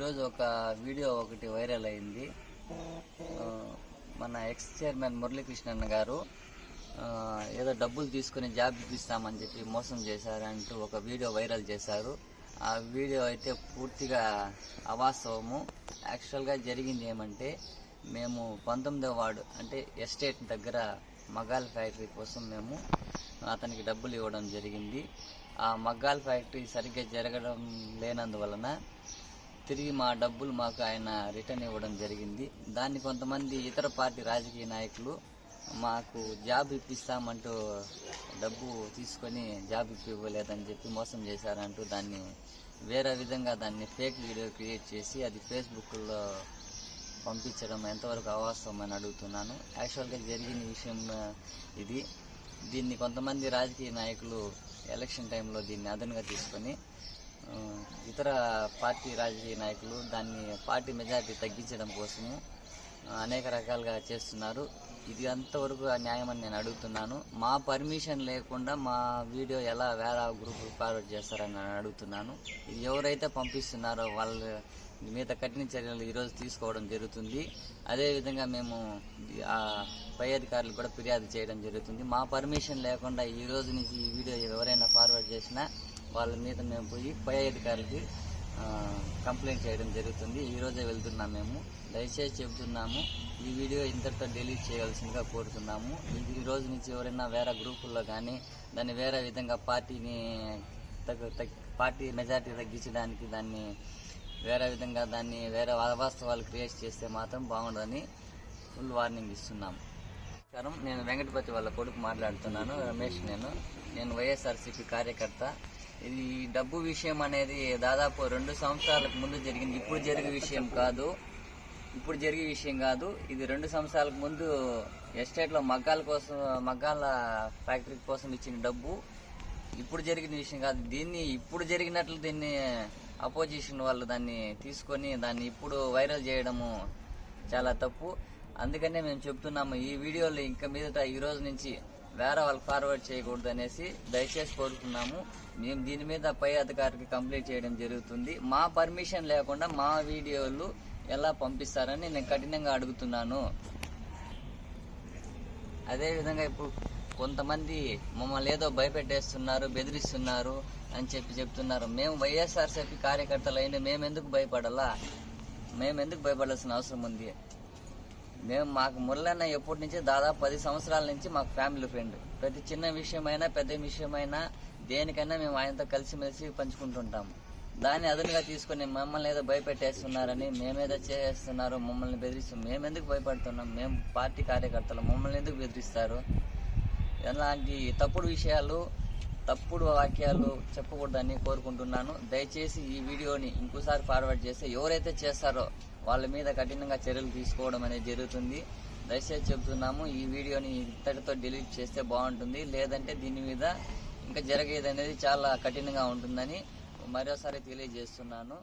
ఈరోజు ఒక వీడియో ఒకటి వైరల్ అయింది. మన ఎక్స్ చైర్మన్ మురళీకృష్ణన్ గారు ఏదో డబ్బులు తీసుకుని జాబ్ ఇప్పిస్తామని చెప్పి మోసం చేశారంటూ ఒక వీడియో వైరల్ చేశారు. ఆ వీడియో అయితే పూర్తిగా అవాస్తవము. యాక్చువల్గా జరిగింది ఏమంటే మేము పంతొమ్మిదవ వార్డు అంటే ఎస్టేట్ దగ్గర మగాల్ ఫ్యాక్టరీ కోసం మేము అతనికి డబ్బులు ఇవ్వడం జరిగింది. ఆ మగ్గాల్ ఫ్యాక్టరీ సరిగ్గా జరగడం లేనందువలన తిరిగి మా డబ్బులు మాకు ఆయన రిటర్న్ ఇవ్వడం జరిగింది. దాన్ని కొంతమంది ఇతర పార్టీ రాజకీయ నాయకులు మాకు జాబ్ ఇప్పిస్తామంటూ డబ్బు తీసుకొని జాబ్ ఇప్పివ్వలేదని చెప్పి మోసం చేశారంటూ దాన్ని వేరే విధంగా దాన్ని ఫేక్ వీడియో క్రియేట్ చేసి అది ఫేస్బుక్లో పంపించడం ఎంతవరకు అవాస్తవం అని అడుగుతున్నాను. యాక్చువల్గా జరిగిన విషయం ఇది. దీన్ని కొంతమంది రాజకీయ నాయకులు ఎలక్షన్ టైంలో దీన్ని అదనంగా తీసుకొని ఇతర పార్టీ రాజకీయ నాయకులు దాన్ని పార్టీ మెజారిటీ తగ్గించడం కోసము అనేక రకాలుగా చేస్తున్నారు. ఇది అంతవరకు న్యాయమని నేను అడుగుతున్నాను. మా పర్మిషన్ లేకుండా మా వీడియో ఎలా వేరే గ్రూప్ ఫార్వర్డ్ చేస్తారని నేను అడుగుతున్నాను. ఇది ఎవరైతే పంపిస్తున్నారో వాళ్ళ మీద కఠిన చర్యలు ఈరోజు తీసుకోవడం జరుగుతుంది. అదేవిధంగా మేము ఆ పై అధికారులు కూడా ఫిర్యాదు చేయడం జరుగుతుంది. మా పర్మిషన్ లేకుండా ఈ రోజు నుంచి ఈ వీడియో ఎవరైనా ఫార్వర్డ్ చేసినా వాళ్ళ మీద మేము పోయి పై అధికారులకి కంప్లైంట్ చేయడం జరుగుతుంది. ఈరోజే వెళ్తున్నాం మేము. దయచేసి చెబుతున్నాము ఈ వీడియో ఇంతటితో డిలీట్ చేయాల్సిందిగా కోరుతున్నాము. ఇది ఈ రోజు నుంచి ఎవరైనా వేరే గ్రూపుల్లో కానీ దాన్ని వేరే విధంగా పార్టీని పార్టీ మెజార్టీ తగ్గించడానికి దాన్ని వేరే విధంగా దాన్ని వేరే అవాస్తవాలు క్రియేట్ చేస్తే మాత్రం బాగుండదని ఫుల్ వార్నింగ్ ఇస్తున్నాము నమస్కారం. నేను వెంకటపతి వాళ్ళ కొడుకు మాట్లాడుతున్నాను. రమేష్ నేను. నేను వైఎస్ఆర్సీపీ కార్యకర్త. ఇది డబ్బు విషయం అనేది దాదాపు రెండు సంవత్సరాలకు ముందు జరిగింది. ఇప్పుడు జరిగే విషయం కాదు. ఇప్పుడు జరిగే విషయం కాదు. ఇది రెండు సంవత్సరాలకు ముందు ఎస్టేట్లో మగ్గాల కోసం మగ్గాల ఫ్యాక్టరీ కోసం ఇచ్చిన డబ్బు. ఇప్పుడు జరిగిన విషయం కాదు. దీన్ని ఇప్పుడు జరిగినట్లు దీన్ని అపోజిషన్ వాళ్ళు దాన్ని తీసుకొని దాన్ని ఇప్పుడు వైరల్ చేయడము చాలా తప్పు. అందుకనే మేము చెప్తున్నాము ఈ వీడియోలు ఇంకా మీదట ఈ రోజు నుంచి వేరే వాళ్ళకి ఫార్వర్డ్ చేయకూడదు అనేసి దయచేసి కోరుతున్నాము. మేము దీని మీద పై అధికారికి కంప్లీట్ చేయడం జరుగుతుంది. మా పర్మిషన్ లేకుండా మా వీడియోలు ఎలా పంపిస్తారని నేను కఠినంగా అడుగుతున్నాను. అదేవిధంగా ఇప్పుడు కొంతమంది మమ్మల్ని ఏదో భయపెట్టేస్తున్నారు బెదిరిస్తున్నారు అని చెప్పి చెప్తున్నారు. మేము వైఎస్ఆర్సీపీ కార్యకర్తలు అయిన మేము ఎందుకు భయపడాలా? మేము ఎందుకు భయపడాల్సిన అవసరం ఉంది? మేము మాకు మురళన్న ఎప్పటి నుంచి దాదాపు పది సంవత్సరాల నుంచి మాకు ఫ్యామిలీ ఫ్రెండ్. ప్రతి చిన్న విషయమైనా పెద్ద విషయమైనా దేనికైనా మేము ఆయనతో కలిసిమెలిసి పంచుకుంటుంటాము దాన్ని అదునుగా తీసుకొని మమ్మల్ని ఏదో భయపెట్టేస్తున్నారని మేమేదో చేస్తున్నారు మమ్మల్ని బెదిరిస్తున్నాం మేము ఎందుకు భయపడుతున్నాం? మేము పార్టీ కార్యకర్తలు మమ్మల్ని ఎందుకు బెదిరిస్తారు? ఎలాంటి తప్పుడు విషయాలు తప్పుడు వాక్యాలు చెప్పకూడదని కోరుకుంటున్నాను. దయచేసి ఈ వీడియోని ఇంకోసారి ఫార్వర్డ్ చేస్తే ఎవరైతే చేస్తారో వాళ్ళ మీద కఠినంగా చర్యలు తీసుకోవడం అనేది జరుగుతుంది. దయచేసి చెబుతున్నాము ఈ వీడియోని ఇంతటితో డిలీట్ చేస్తే బాగుంటుంది. లేదంటే దీని మీద ఇంకా జరిగేది అనేది చాలా కఠినంగా ఉంటుందని మరోసారి తెలియజేస్తున్నాను.